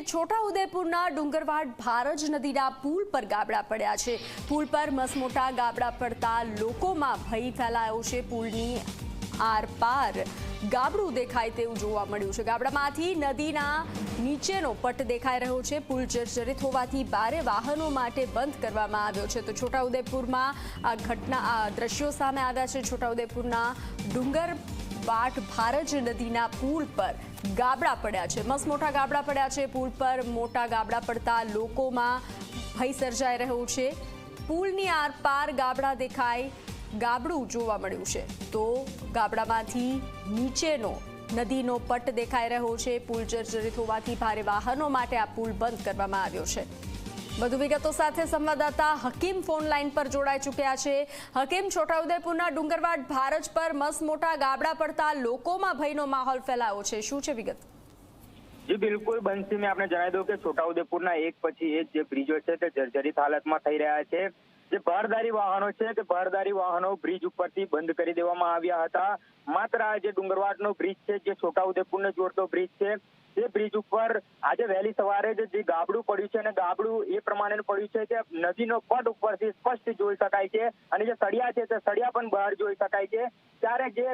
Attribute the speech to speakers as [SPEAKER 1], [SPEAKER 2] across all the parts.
[SPEAKER 1] છોટાઉદેપુરના ડુંગરવાડ ભારજ નદીના પુલ પર ગાબડા પડ્યા છે. પુલ પર મસમોટા ગાબડા પડતા લોકોમાં ભય ફેલાયો છે. પુલની આરપાર ગાબડું દેખાય તેવું જોવા મળ્યું છે. ગાબડામાંથી નદીના નીચેનો પટ દેખાઈ રહ્યો છે. પુલ જર્જરિત હોવાથી ભારે વાહનો માટે બંધ કરવામાં આવ્યો છે. તો છોટાઉદેપુરમાં આ ઘટના, આ દ્રશ્યો સામે આવ્યા છે. છોટાઉદેપુરના ડુંગર વાટ ભારજ નદીના પુલ પર ગાબડા પડ્યા છે. મસ્ત મોટા ગાબડા પડ્યા છે. પુલ પર મોટા ગાબડા પડતા લોકોમાં ભય સર્જાઈ રહ્યો છે. પુલની આરપાર ગાબડા દેખાય ગાબડું જોવા મળ્યું છે. તો ગાબડામાંથી નીચેનો નદીનો પટ દેખાઈ રહ્યો છે. પુલ જર્જરિત હોવાથી ભારે વાહનો માટે આ પુલ બંધ કરવામાં આવ્યો છે. વધુ વિગતો સાથે સંવાદદાતા હકીમ ફોન લાઈન પર જોડાઈ ચૂક્યા છે. હકીમ, છોટાઉદેપુરના ડુંગરવાડ ભારજ પર મસ મોટા ગાબડા પડતા લોકોમાં ભયનો માહોલ ફેલાયો છે. શું છે વિગત?
[SPEAKER 2] જી, બિલકુલ બંસી આપણે જણાવી દઉં કે છોટાઉદેપુરના એક પછી એક જે બ્રિજો છે તે જર્જરિત હાલતમાં થઈ રહ્યા છે. જે ભારદારી વાહનો છે તે ભારદારી વાહનો બ્રિજ ઉપરથી બંધ કરી દેવામાં આવ્યા હતા. માત્ર આ જે ડુંગરવાડનો બ્રિજ છે, જે છોટાઉદેપુરને જોડતો બ્રિજ છે તે બ્રિજ ઉપર આજે વહેલી સવારે જ ગાબડું પડ્યું છે અને ગાબડું એ પ્રમાણેનું પડ્યું છે કે નદીનો પટ ઉપરથી સ્પષ્ટ જોઈ શકાય છે અને જે સળિયા છે તે સળિયા પણ બહાર જોઈ શકાય છે. ત્યારે જે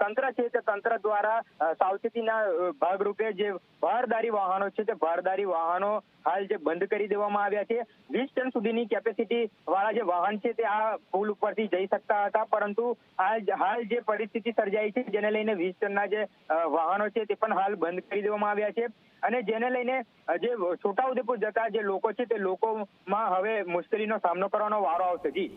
[SPEAKER 2] તંત્ર છે તે તંત્ર દ્વારા સાવચેતીના ભાગરૂપે જે ભારદારી વાહનો છે તે ભારદારી વાહનો હાલ જે બંધ કરી દેવામાં આવ્યા છે. વીસ ટન સુધીની કેપેસિટી વાળા જે વાહન છે તે આ પુલ ઉપરથી જઈ શકતા હતા, પરંતુ હાલ હાલ જે પરિસ્થિતિ સર્જાઈ છે, જેને લઈને વીસ ટનના જે વાહનો છે તે પણ હાલ બંધ કરી દેવામાં આવ્યા છે અને જેને લઈને જે છોટાઉદેપુર જતા જે લોકો છે તે લોકોમાં હવે મુશ્કેલીનો સામનો કરવાનો વારો આવશે. જી.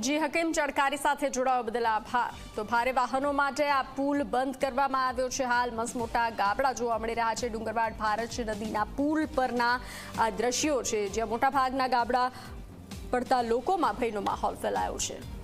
[SPEAKER 1] જી, હકીમ ચડકારી સાથે જોડાવા બદલ આભાર. તો ભારે વાહનો માટે આ પુલ બંધ કરવામાં આવ્યો છે. હાલ મસ્ત મોટા ગાબડા જોવા મળી રહ્યા છે. ડુંગરવાડ ભારત નદીના પુલ પરના આ દ્રશ્યો છે, જ્યાં મોટાભાગના ગાબડા પડતા લોકોમાં ભયનો માહોલ ફેલાયો છે.